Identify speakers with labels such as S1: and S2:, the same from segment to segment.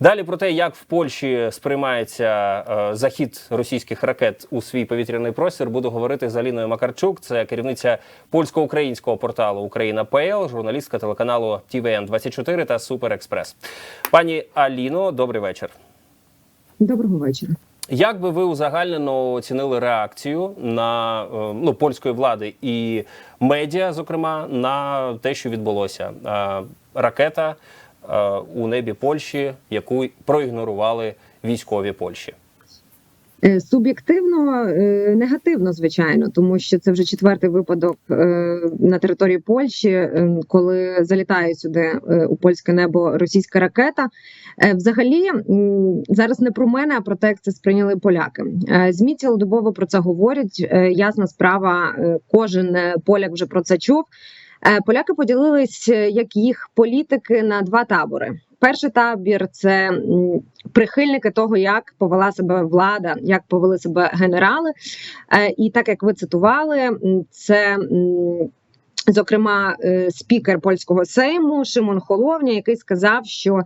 S1: Далі про те, як в Польщі сприймається е, захід російських ракет у свій повітряний простір, буду говорити з Аліною Макарчук. Це керівниця польсько-українського порталу Україна ПЛ, журналістка телеканалу ТВН 24 та Супер Експрес. Пані Аліно, добрий вечір.
S2: Доброго вечора.
S1: Як би ви узагальнено оцінили реакцію на е, ну польської влади і медіа, зокрема, на те, що відбулося? Е, Ракета у небі Польщі, яку проігнорували військові Польщі.
S2: Е, Суб'єктивно е, негативно, звичайно, тому що це вже четвертий випадок е, на території Польщі, е, коли залітає сюди е, у польське небо російська ракета. Е, Взагалі зараз не про мене, а про те, як це сприйняли поляки. Е, Змі цілодобово про це говорять. Е, Ясна справа, е, кожен е, поляк вже про це чув. Е, Поляки поділились, е, як їх політики, на два табори. Перший табір це прихильники того, як повела себе влада, як повели себе генерали. Е, І так як ви цитували, це. Зокрема, спікер польського сейму Шимон Холовня, який сказав, що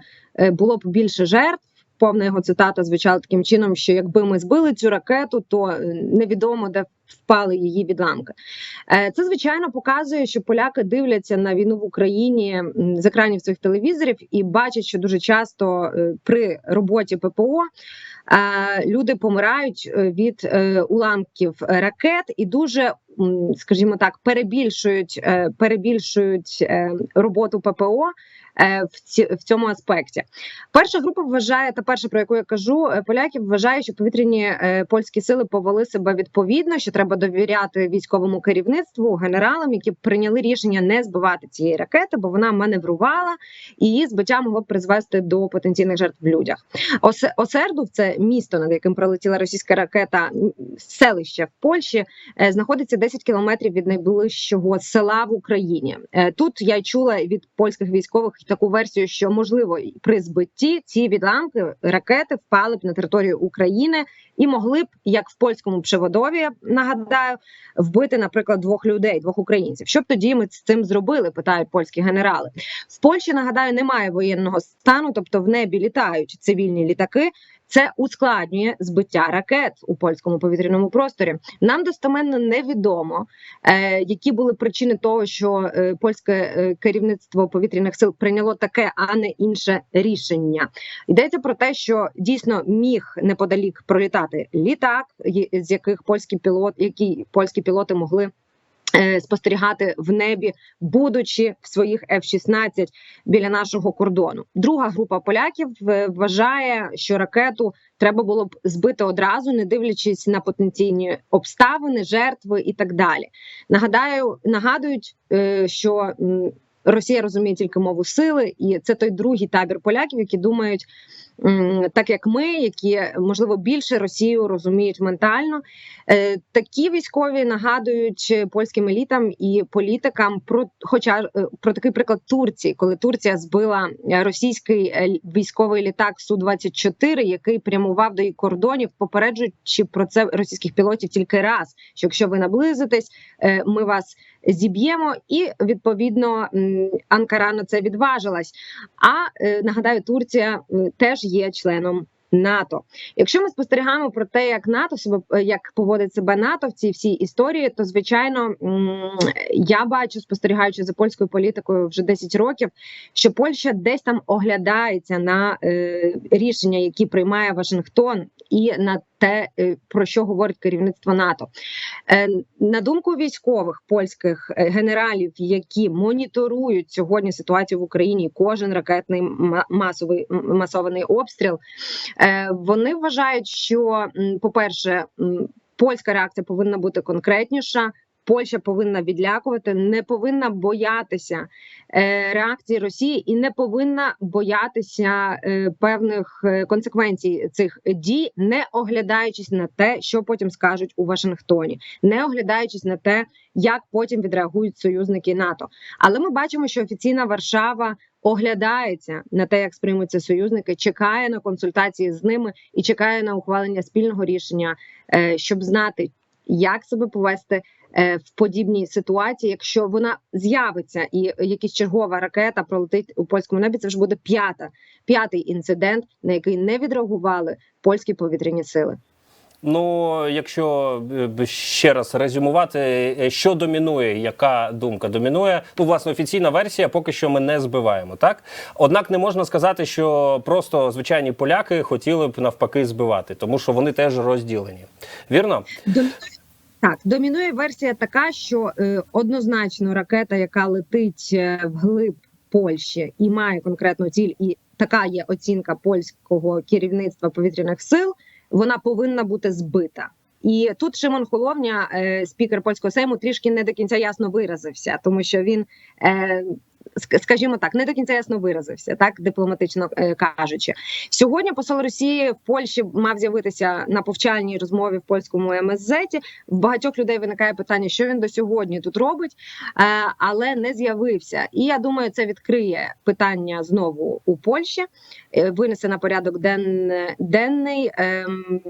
S2: було б більше жертв. Повна його цитата звучала таким чином, що якби ми збили цю ракету, то е, невідомо де впали її відламки. Е, Це звичайно показує, що поляки дивляться на війну в Україні з екранів своїх телевізорів і бачать, що дуже часто е, при роботі ППО люди помирають від уламків ракет і дуже, скажімо так, перебільшують, перебільшують роботу ППО. Е, В ці в цьому аспекті перша група вважає, та перша про яку я кажу, е, поляків вважає, що повітряні е, польські сили повели себе відповідно, що треба довіряти військовому керівництву, генералам, які прийняли рішення не збивати цієї ракети, бо вона маневрувала і її збиття могло б призвести до потенційних жертв в людях. Осе це місто, над яким пролетіла російська ракета, селище в Польщі, знаходиться 10 кілометрів від найближчого села в Україні. Тут я чула від польських військових таку версію, що можливо при збитті ці відламки ракети впали б на територію України і могли б, як в польському Пшеводові, нагадаю, вбити, наприклад, двох людей, двох українців. Що б тоді ми з цим зробили? Питають польські генерали. В Польщі нагадаю, немає воєнного стану, тобто в небі літають цивільні літаки. Це ускладнює збиття ракет у польському повітряному просторі. Нам достеменно невідомо, е, які були причини того, що е, польське е, керівництво повітряних сил прийняло таке, а не інше рішення. Йдеться про те, що дійсно міг неподалік пролітати літак, з яких польські пілот, які польські пілоти могли. Е, Спостерігати в небі, будучи в своїх F-16 біля нашого кордону. Друга група поляків е, вважає, що ракету треба було б збити одразу, не дивлячись на потенційні обставини, жертви і так далі. Нагадаю, нагадують, е, що Росія розуміє тільки мову сили, і це той другий табір поляків, які думають, так як ми, які можливо більше Росію розуміють ментально. Е, Такі військові нагадують польським елітам і політикам про, хоча е, про такий приклад Турції, коли Турція збила російський е, військовий літак су 24 який прямував до її кордонів, попереджуючи про це російських пілотів тільки раз: що якщо ви наблизитесь, ми вас зіб'ємо, і відповідно Анкара на це відважилась. А нагадаю, Турція м, теж є членом. НАТО, якщо ми спостерігаємо про те, як НАТО себе як поводить себе НАТО в цій всій історії, то звичайно я бачу, спостерігаючи за польською політикою вже 10 років, що Польща десь там оглядається на е, рішення, які приймає Вашингтон, і на те, е, про що говорить керівництво НАТО. Е, на думку військових польських е, генералів, які моніторують сьогодні ситуацію в Україні, кожен ракетний масовий масований обстріл, вони вважають, що, по-перше, польська реакція повинна бути конкретніша. Польща повинна відлякувати, не повинна боятися е, реакції Росії і не повинна боятися е, певних е, консеквенцій цих дій, не оглядаючись на те, що потім скажуть у Вашингтоні, не оглядаючись на те, як потім відреагують союзники НАТО. Але ми бачимо, що офіційна Варшава оглядається на те, як сприймуться союзники, чекає на консультації з ними і чекає на ухвалення спільного рішення, щоб знати. як себе повести в подібній ситуації, якщо вона з'явиться і якась чергова ракета пролетить у польському небі. Це вже буде п'ята п'ятий інцидент, на який не відреагували польські повітряні сили.
S1: Ну, якщо е, ще раз резюмувати, е, що домінує, яка думка домінує? Ну, власне, офіційна версія поки що ми не збиваємо, так? Однак не можна сказати, що просто звичайні поляки хотіли б навпаки збивати, тому що вони теж розділені. Вірно?
S2: Так, домінує версія така, що е, однозначно ракета, яка летить е, вглиб Польщі і має конкретну ціль, і така є оцінка польського керівництва повітряних сил, вона повинна бути збита. І тут Шимон Холовня, е, спікер польського сейму, трішки не до кінця ясно виразився, тому що він. Е, Скажімо так, не до кінця ясно виразився, так дипломатично е, кажучи. Сьогодні посол Росії в Польщі мав з'явитися на повчальній розмові в польському МСЗ. В багатьох людей виникає питання, що він до сьогодні тут робить, е, але не з'явився. І я думаю, це відкриє питання знову у Польщі, е, винесе на порядок ден, денний. ем,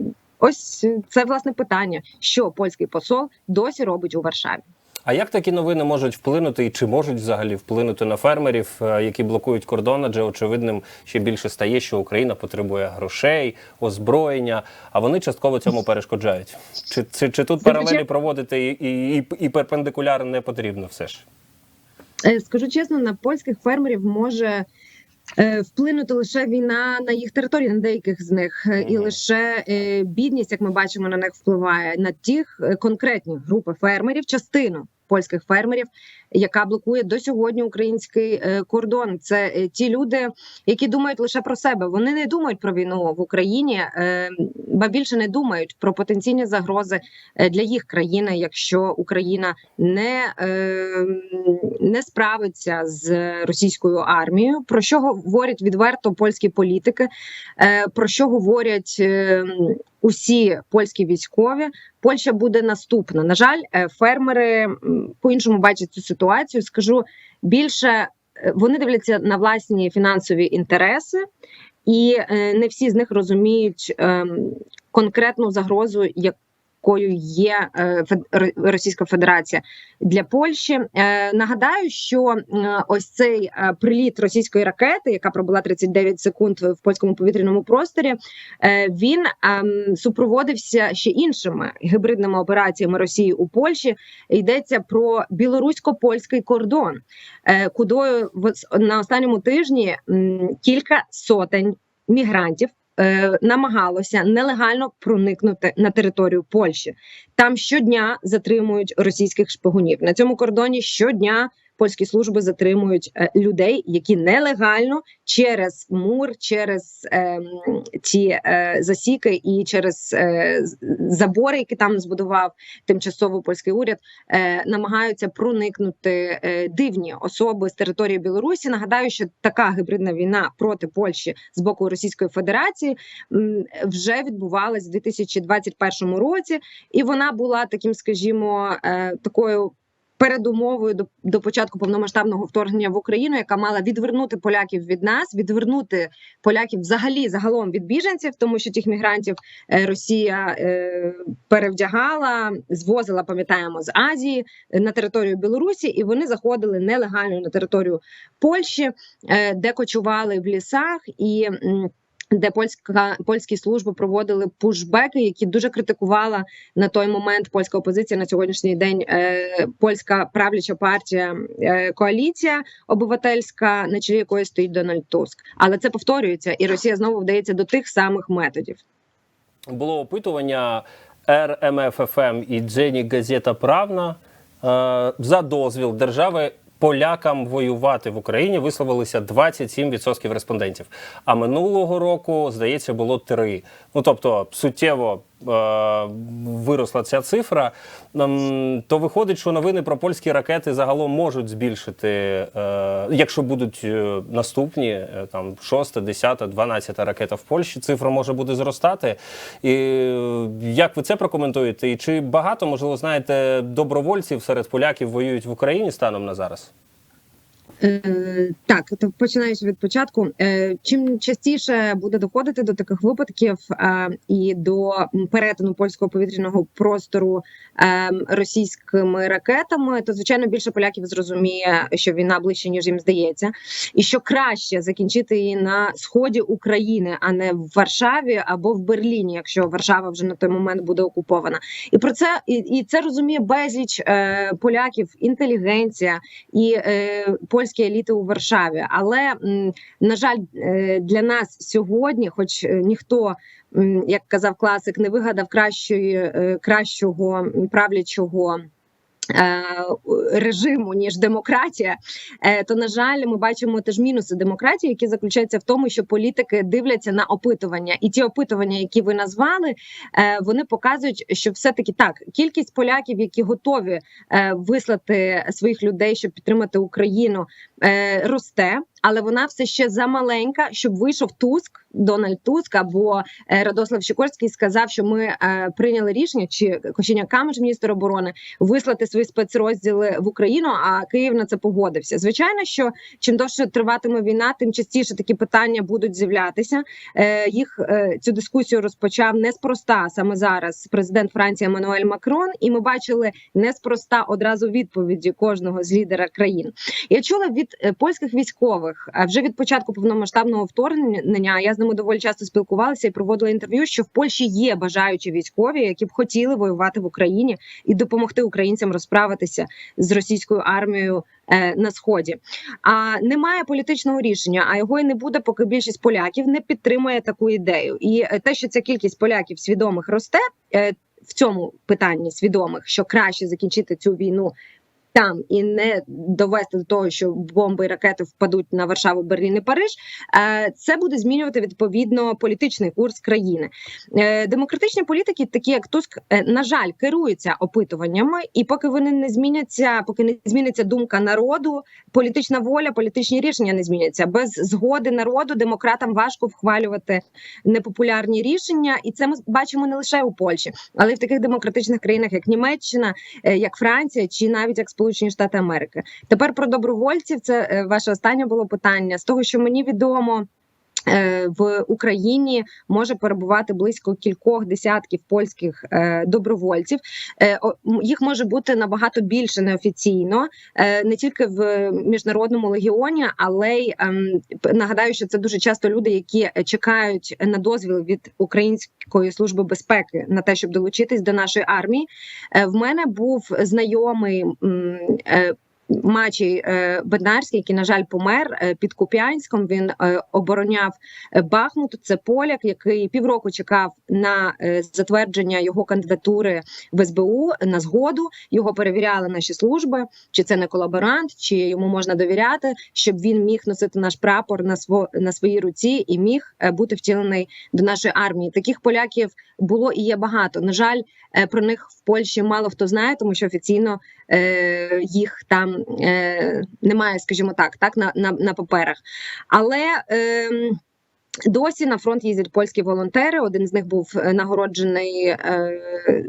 S2: Ось це власне питання, що польський посол досі робить у Варшаві.
S1: А як такі новини можуть вплинути і чи можуть взагалі вплинути на фермерів, е, які блокують кордон? Адже очевидним ще більше стає, що Україна потребує грошей, озброєння, а вони частково цьому перешкоджають. Чи, чи, чи тут паралелі проводити і, і, і, перпендикуляр не потрібно все ж?
S2: Е, Скажу чесно, на польських фермерів може е, вплинути лише війна на їх території, на деяких з них, і лише бідність, як ми бачимо, на них впливає на тих конкретні групи фермерів, частину польських фермерів, яка блокує до сьогодні український е, кордон. Це е, ті люди, які думають лише про себе. Вони не думають про війну в Україні, е, ба більше не думають про потенційні загрози для їх країни, якщо Україна не, не справиться з російською армією. Про що говорять відверто польські політики? Про що говорять усі польські військові? Польща буде наступна. На жаль, фермери по-іншому бачать цю ситуацію. Скажу більше, е, вони дивляться на власні фінансові інтереси, і е, не всі з них розуміють ем, конкретну загрозу, якою є е, Російська Федерація для Польщі. Е, Нагадаю, що ось цей е, приліт російської ракети, яка пробула 39 секунд в польському повітряному просторі, він ем, супроводився ще іншими гібридними операціями Росії у Польщі. Йдеться про білорусько-польський кордон, кудою на останньому тижні кілька сотень мігрантів. Е, Намагалося нелегально проникнути на територію Польщі. Там щодня затримують російських шпигунів. На цьому кордоні щодня польські служби затримують е, людей, які нелегально через мур, через е, ті е, засіки і через е, забори, які там збудував тимчасово польський уряд, е, намагаються проникнути е, дивні особи з території Білорусі. Нагадаю, що така гибридна війна проти Польщі з боку Російської Федерації м, вже відбувалась в 2021 році, і вона була таким, скажімо, е, такою. Передумовою до, до початку повномасштабного вторгнення в Україну, яка мала відвернути поляків від нас, відвернути поляків взагалі загалом від біженців, тому що тих мігрантів е, Росія е, перевдягала, звозила, пам'ятаємо, з Азії е, на територію Білорусі, і вони заходили нелегально на територію Польщі, де кочували в лісах і. Де польська польські служби проводили пушбеки, які дуже критикувала на той момент польська опозиція на сьогоднішній день. Е, польська правляча партія е, коаліція обивательська, на чолі якої стоїть Дональд Туск. Але це повторюється, і Росія знову вдається до тих самих методів.
S1: Було опитування РМФФМ і Джені Газета Правна е, за дозвіл держави. Полякам воювати в Україні висловилися 27% респондентів. А минулого року, здається, було 3. Ну тобто суттєво виросла ця цифра. Ем, то виходить, що новини про польські ракети загалом можуть збільшити, е, якщо будуть е, наступні, е, там 6, 10, 12 ракета в Польщі, цифра може буде зростати. І е, як ви це прокоментуєте? І чи багато, можливо, знаєте, добровольців серед поляків воюють в Україні станом на зараз?
S2: Е, так, то починаючи від початку, е, чим частіше буде доходити до таких випадків е, і до перетину польського повітряного простору російськими ракетами, то звичайно більше поляків зрозуміє, що війна ближче ніж їм здається, і що краще закінчити її на сході України, а не в Варшаві або в Берліні, якщо Варшава вже на той момент буде окупована. І про це і, і це розуміє безліч поляків, інтелігенція і польські еліти у Варшаві. Але на жаль, е, для нас сьогодні, хоч е, ніхто. Як казав класик, не вигадав кращої е, кращого правлячого режиму ніж демократія, е, то на жаль, ми бачимо теж мінуси демократії, які заключаються в тому, що політики дивляться на опитування, і ті опитування, які ви назвали, е, вони показують, що все таки так кількість поляків, які готові е, вислати своїх людей, щоб підтримати Україну, е, росте. Але вона все ще замаленька, щоб вийшов Туск, Дональд Туск або е, Радослав Сікорський сказав, що ми е, прийняли рішення, чи Кощеня Камиш, міністр оборони, вислати свої спецрозділи в Україну. А Київ на це погодився. Звичайно, що чим довше триватиме війна, тим частіше такі питання будуть з'являтися. Е, їх цю дискусію розпочав неспроста саме зараз президент Франції Еммануель Макрон, і ми бачили неспроста одразу відповіді кожного з лідера країн. Я чула від польських військових а вже від початку повномасштабного вторгнення. Я з ними доволі часто спілкувалася і проводила інтерв'ю, що в Польщі є бажаючі військові, які б хотіли воювати в Україні і допомогти українцям розправитися з російською армією е, на сході. А немає політичного рішення, а його і не буде, поки більшість поляків не підтримує таку ідею. І е, те, що ця кількість поляків свідомих росте. е, В цьому питанні свідомих, що краще закінчити цю війну там і не довести до того, що бомби і ракети впадуть на Варшаву, Берлін і Париж. е, Це буде змінювати відповідно політичний курс країни. Е, Демократичні політики, такі як Туск, е, на жаль, керуються опитуваннями, і поки вони не зміняться, поки не зміниться думка народу, політична воля, політичні рішення не зміняться. Без згоди народу демократам важко вхвалювати непопулярні рішення, і це ми бачимо не лише у Польщі, але й в таких демократичних країнах, як Німеччина, як Франція, чи навіть як Сполучені Штати Америки. Тепер про добровольців. Це е, ваше останнє було питання. З того, що мені відомо. Е, В Україні може перебувати близько кількох десятків польських е, добровольців. Е, їх може бути набагато більше неофіційно, не тільки в міжнародному легіоні, але й ем, нагадаю, що це дуже часто люди, які чекають на дозвіл від Української служби безпеки на те, щоб долучитись до нашої армії. В мене був знайомий. Мачій е, Беднарський, який, на жаль, помер е, під Куп'янськом. Він е, обороняв Бахмут. Це поляк, який півроку чекав на затвердження його кандидатури в СБУ на згоду. Його перевіряли наші служби, чи це не колаборант, чи йому можна довіряти, щоб він міг носити наш прапор на сво на своїй руці і міг бути втілений до нашої армії. Таких поляків було і є багато. На жаль, про них в Польщі мало хто знає, тому що офіційно е, їх там е, немає, скажімо так, так на, на, на паперах. Але е, Досі на фронт їздять польські волонтери. Один з них був е, нагороджений е,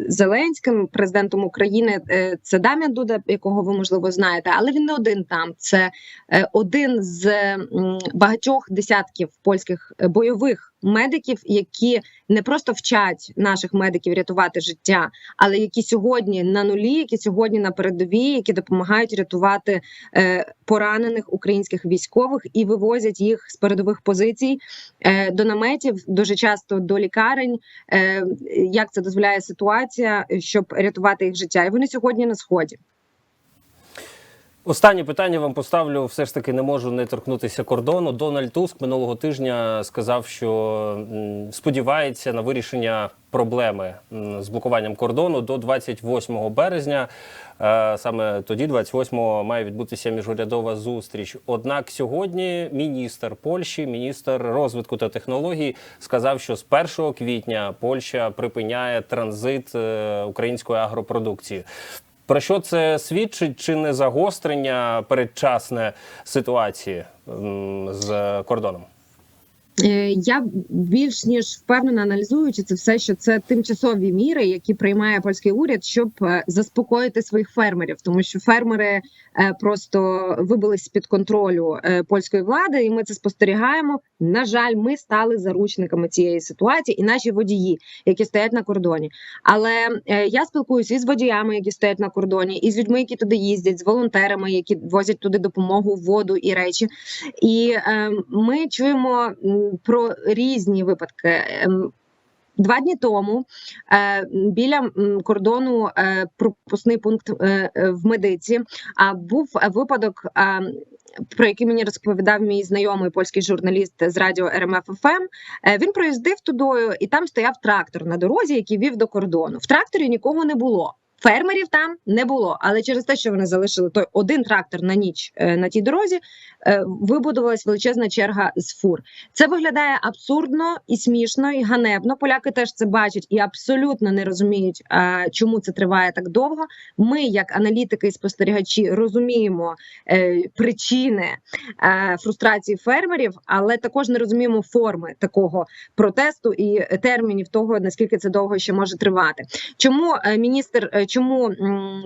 S2: Зеленським, президентом України. Е, це Дам'ян Дуда, якого ви можливо знаєте, але він не один там. Це е, один з м, багатьох десятків польських е, бойових медиків, які не просто вчать наших медиків рятувати життя, але які сьогодні на нулі, які сьогодні на передовій, які допомагають рятувати е, поранених українських військових і вивозять їх з передових позицій е, до наметів, дуже часто до лікарень. Е, як це дозволяє ситуація, щоб рятувати їх життя? І вони сьогодні на сході.
S1: Останнє питання вам поставлю. Все ж таки не можу не торкнутися кордону. Дональд Туск минулого тижня сказав, що сподівається на вирішення проблеми з блокуванням кордону до 28 березня. Е, Саме тоді, 28-го, має відбутися міжурядова зустріч. Однак сьогодні міністр Польщі, міністр розвитку та технологій, сказав, що з 1 квітня Польща припиняє транзит е, української агропродукції. Про що це свідчить? Чи не загострення передчасне ситуації з кордоном?
S2: Е, Я більш ніж впевнена аналізуючи це все, що це тимчасові міри, які приймає польський уряд, щоб е, заспокоїти своїх фермерів, тому що фермери е, просто вибились з під контролю польської влади, і ми це спостерігаємо. На жаль, ми стали заручниками цієї ситуації, і наші водії, які стоять на кордоні. Але я спілкуюся із водіями, які стоять на кордоні, і з людьми, які туди їздять, з волонтерами, які возять туди допомогу, воду і речі. І ми чуємо про різні випадки. Ем, Два дні тому е, біля кордону е, пропускний пункт е, в медиці був випадок, про який мені розповідав мій знайомий польський журналіст з радіо РМФ ФМ. Він проїздив тудою, і там стояв трактор на дорозі, який вів до кордону. В тракторі нікого не було. Фермерів там не було, але через те, що вони залишили той один трактор на ніч е, на тій дорозі, е, вибудувалась величезна черга з фур. Це виглядає абсурдно і смішно, і ганебно. Поляки теж це бачать і абсолютно не розуміють, чому це триває так довго. Ми, як аналітики і спостерігачі, розуміємо е, причини фрустрації фермерів, але також не розуміємо форми такого протесту і термінів того, наскільки це довго ще може тривати. Чому міністр, чому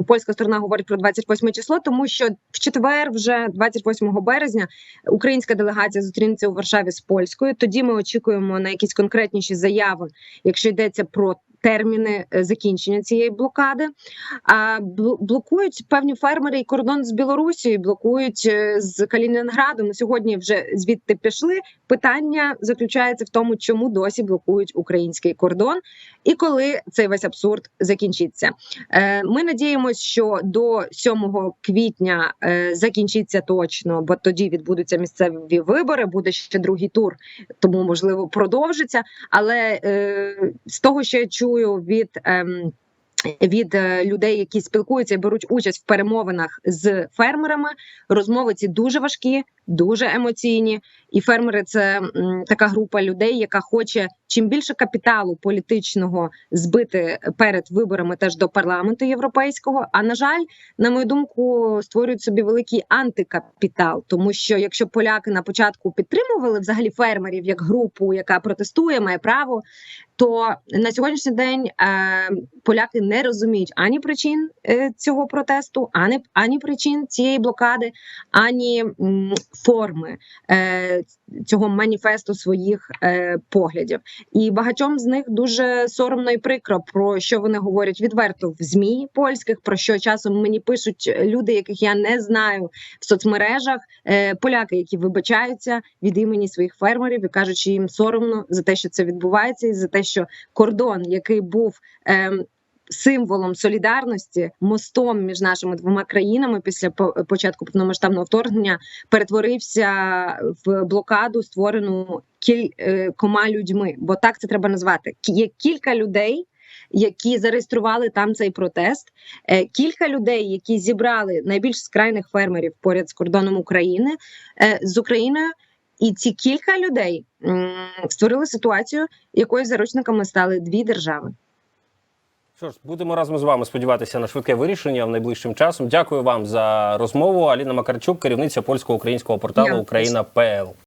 S2: польська сторона говорить про 28 число? Тому що в четвер, вже 28 березня, українська делегація зустрінеться у Варшаві з польською. Тоді ми очікуємо на якісь конкретніші заяви, якщо йдеться про. Терміни е, закінчення цієї блокади а блокують певні фермери і кордон з Білорусією, блокують е, з Калінінградом. На сьогодні вже звідти пішли. Питання заключається в тому, чому досі блокують український кордон, і коли цей весь абсурд закінчиться. Е, Ми надіємося, що до 7 квітня закінчиться точно, бо тоді відбудуться місцеві вибори. Буде ще другий тур, тому можливо продовжиться. Але з того, що я чую від. ем, від е, людей, які спілкуються і беруть участь в перемовинах з фермерами, розмови ці дуже важкі, дуже емоційні. І фермери це така група людей, яка хоче чим більше капіталу політичного збити перед виборами теж до парламенту європейського. А на жаль, на мою думку, створюють собі великий антикапітал, тому що якщо поляки на початку підтримували взагалі фермерів як групу, яка протестує, має право, то на сьогоднішній день е, поляки не розуміють ані причин е, цього протесту, ані ані причин цієї блокади, ані форми е, цього маніфесту своїх е, поглядів. І багатьом з них дуже соромно і прикро про що вони говорять відверто в змі польських, про що часом мені пишуть люди, яких я не знаю в соцмережах. Е, поляки, які вибачаються від імені своїх фермерів і кажуть, що їм соромно за те, що це відбувається, і за те, що кордон, який був. ем, Символом солідарності, мостом між нашими двома країнами після по- початку повномасштабного вторгнення перетворився в блокаду, створену кількома людьми. Бо так це треба назвати. Є кілька людей, які зареєстрували там цей протест. Е, Кілька людей, які зібрали найбільш скрайних фермерів поряд з кордоном України е, з Україною. І ці кілька людей створили ситуацію, якою заручниками стали дві держави.
S1: Що ж, будемо разом з вами сподіватися на швидке вирішення в найближчим часом. Дякую вам за розмову. Аліна Макарчук, керівниця польсько-українського порталу. Україна.пл.